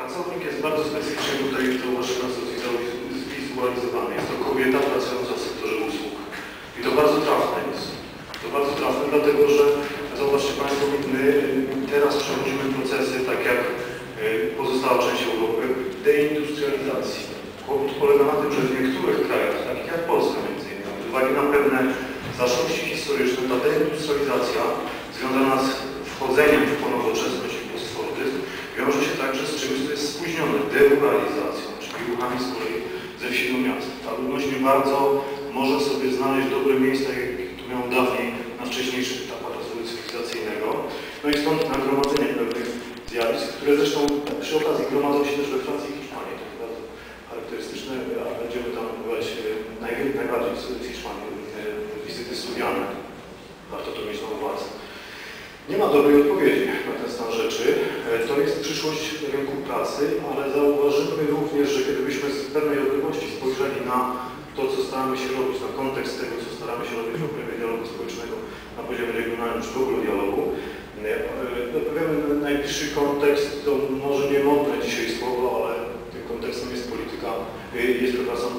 Pracownik jest bardzo specyficznie tutaj zauważyłem zwizualizowany. Jest to kobieta pracująca w sektorze usług. I to bardzo trafne jest. To bardzo trafne, dlatego że zobaczcie Państwo, my teraz przechodzimy procesy, tak jak y, pozostała część Europy, deindustrializacji. Kłopot polega na tym, że w niektórych krajach, takich jak Polska między innymi, uwagi na pewne zaszłości historyczne, ta deindustrializacja związana z wchodzeniem w ponowoczesność i postfortyzm wiąże się także z czymś, deruralizacją, czyli ruchami z kolei ze wsi do miasta. Ta ludność nie bardzo może sobie znaleźć dobre miejsca, jak to miał dawniej na wcześniejszych etapach rozwoju cywilizacyjnego. No i stąd nagromadzenie pewnych zjawisk, które zresztą przy okazji gromadzą się też we Francji i Hiszpanii. To jest bardzo charakterystyczne, a będziemy tam odbywać e, najbardziej w Hiszpanii e, wizyty studialne. Warto to mieć na uwadze. Nie ma dobrej odpowiedzi na ten stan rzeczy. E, To jest przyszłość rynku pracy, ale zauważymy również, że kiedybyśmy z pewnej odległości spojrzeli na to, co staramy się robić, na kontekst tego, co staramy się robić w obrębie dialogu społecznego na poziomie regionalnym, czy w ogóle dialogu, dopowiemy najbliższy kontekst, to może nie modne dzisiaj słowo, ale tym kontekstem jest polityka, e, jest przepraszam,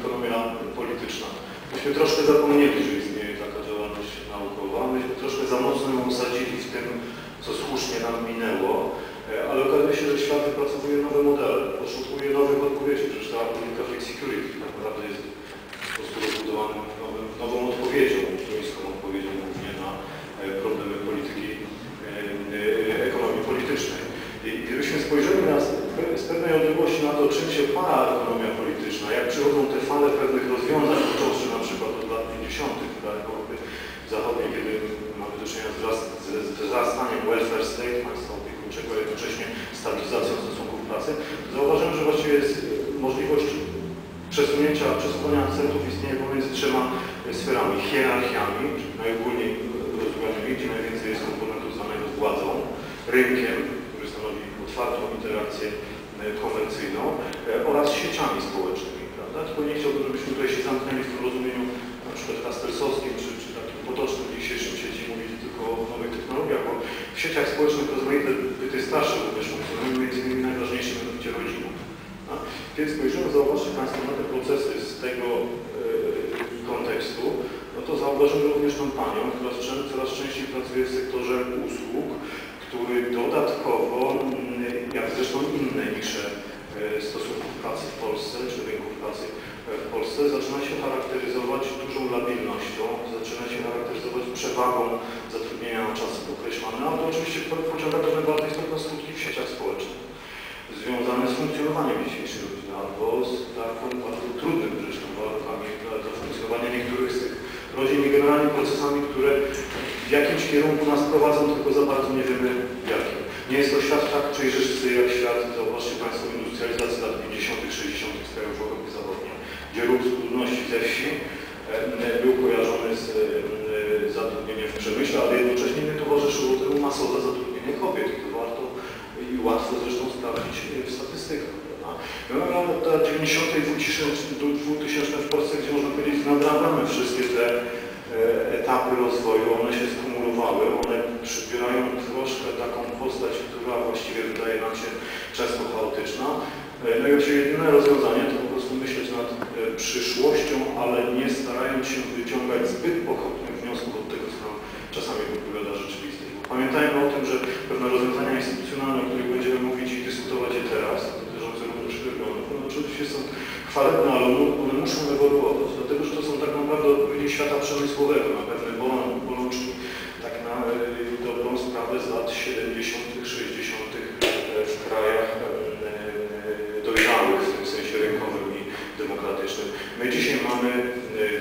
ekonomia polityczna. Myśmy troszkę zapomnieli, że istnieje taka działalność naukowa, myśmy troszkę za mocno ją osadzili w tym, co słusznie nam minęło, e, ale okazuje się, że świat wypracowuje nowe modele, poszukuje nowych odpowiedzi, przecież ta polityka flexicurity tak naprawdę jest prostu rozbudowaną nowym, nową odpowiedzią, chińską odpowiedzią głównie na e, problemy polityki e, e, ekonomii politycznej. I gdybyśmy spojrzeli na, z pewnej odległości na to, czym się para ekonomia polityczna, jak przychodzą te fale pewnych rozwiązań, począwszy na przykład od lat 50. w krajach Europy Zachodniej, kiedy mamy do czynienia z wzrastaniem welfare state, państwa opiekuńczego, a jednocześnie stabilizacją pracy, zauważymy, że właściwie jest możliwość przesunięcia, przesuwania akcentów istnieje pomiędzy trzema sferami. Hierarchiami, najogólniej rozumianymi, gdzie najwięcej jest komponentów zwanego władzą, rynkiem, który stanowi otwartą interakcję e, komercyjną e, oraz sieciami społecznymi, prawda? Tylko nie chciałbym, tutaj się zamknęli w tym rozumieniu na przykład kastersowskim, czy, czy takim potocznym w dzisiejszym sieci mówić tylko o nowych technologiach, bo w sieciach społecznych rozmaite byty starsze również funkcjonują, między innymi najważniejsze mianowicie rodzina. No? Kiedy spojrzymy, zauważcie Państwo na te procesy z tego e, kontekstu, no to zauważymy również tą panią, która coraz- częściej pracuje w sektorze usług, który dodatkowo, mm, jak zresztą inne nisze e, stosunków pracy w Polsce, czy rynków pracy e, w Polsce, zaczyna się charakteryzować dużą labilnością, zaczyna się charakteryzować przewagą zatrudnienia na czas określony, a to oczywiście pociąga pewne bardzo istotne skutki w sieciach społecznych związane z funkcjonowaniem dzisiejszej rodziny, albo z taką bardzo trudnym zresztą warunkami dla, dla funkcjonowania niektórych z tych rodzin i generalnie procesami, które w jakimś kierunku nas prowadzą, tylko za bardzo nie wiemy jakim. Nie jest to świat tak przejrzysty jak świat, zauważcie Państwo, industrializacji lat 50., 60. z krajów Europy Zachodniej, gdzie ruch ludności ze wsi e, był kojarzony z e, zatrudnieniem w przemyśle, ale jednocześnie nie towarzyszyło temu masowe zatrudnienie kobiet. I to warto i łatwo zresztą sprawdzić e, w statystykach. mamy lata 90. i 2000 w Polsce, gdzie można powiedzieć nadrabiamy wszystkie te etapy rozwoju, one się skumulowały, one przybierają troszkę taką postać, która właściwie wydaje nam się często chaotyczna. E, No i oczywiście jedyne rozwiązanie to po prostu myśleć nad e, przyszłością, ale nie starając się wyciągać zbyt pochopnych wniosków od tego, co czasami odpowiada rzeczywistość. Pamiętajmy o tym, że pewne rozwiązania instytucjonalne, o których będziemy mówić i dyskutować je teraz, dotyczące również regionów, one oczywiście są chwalebne, ale one muszą ewoluować, świata przemysłowego na pewne bolą- bolączki, tak na e, dobrą sprawę z lat 70., 60. e, w krajach e, e, dojrzałych w tym sensie rynkowym i demokratycznym. My dzisiaj mamy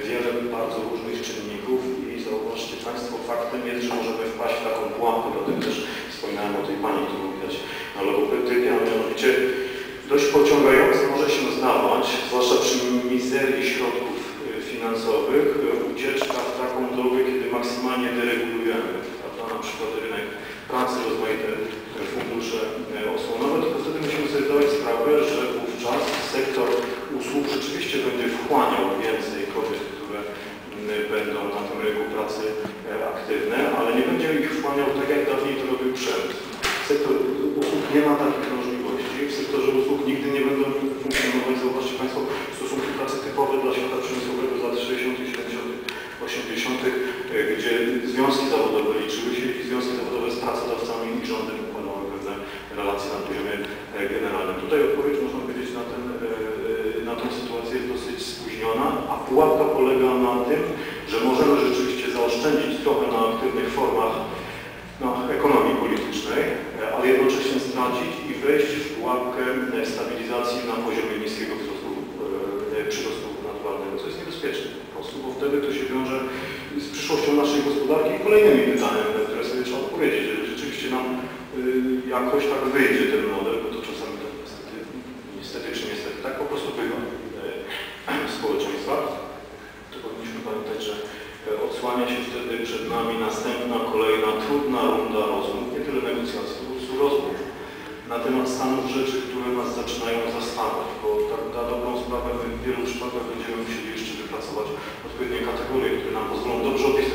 wiele bardzo różnych czynników i zauważcie Państwo, faktem jest, że możemy wpaść w taką pułapkę, dlatego też wspominałem o tej pani, którą widać na logopedynie, a mianowicie dość pociągające może się zdawać, maksymalnie deregulujemy, prawda, na przykład rynek pracy, rozmaite fundusze e, osłonowe, tylko wtedy musimy sobie zdawać sprawę, że wówczas sektor usług rzeczywiście będzie wchłaniał więcej kobiet, które będą na tym rynku pracy e, aktywne, ale nie będzie ich wchłaniał tak, jak dawniej to robił przemysł. Sektor usług nie ma takich związki zawodowe liczyły się i związki zawodowe z pracodawcami i rządem układały pewne relacje na poziomie e, generalnym. Tutaj odpowiedź, można powiedzieć, na, ten, e, e, na tę sytuację jest dosyć spóźniona, a pułapka polega na tym, że możemy rzeczywiście zaoszczędzić trochę na aktywnych formach no, ekonomii politycznej, ale jednocześnie stracić i wejść w pułapkę stabilizacji na poziomie niskiego kolejnymi pytaniami, na które sobie trzeba odpowiedzieć, że rzeczywiście nam y, jakoś tak wyjdzie ten model, bo to czasami to niestety, niestety czy niestety, tak po prostu bywa y, w społeczeństwach. To powinniśmy pamiętać, że e, odsłania się wtedy przed nami następna, kolejna, trudna runda rozmów, nie tyle negocjacji, po prostu rozmów na temat stanów rzeczy, które nas zaczynają zastanawiać. bo tak na dobrą sprawę w wielu przypadkach będziemy musieli jeszcze wypracować odpowiednie kategorie, które nam pozwolą dobrze opisać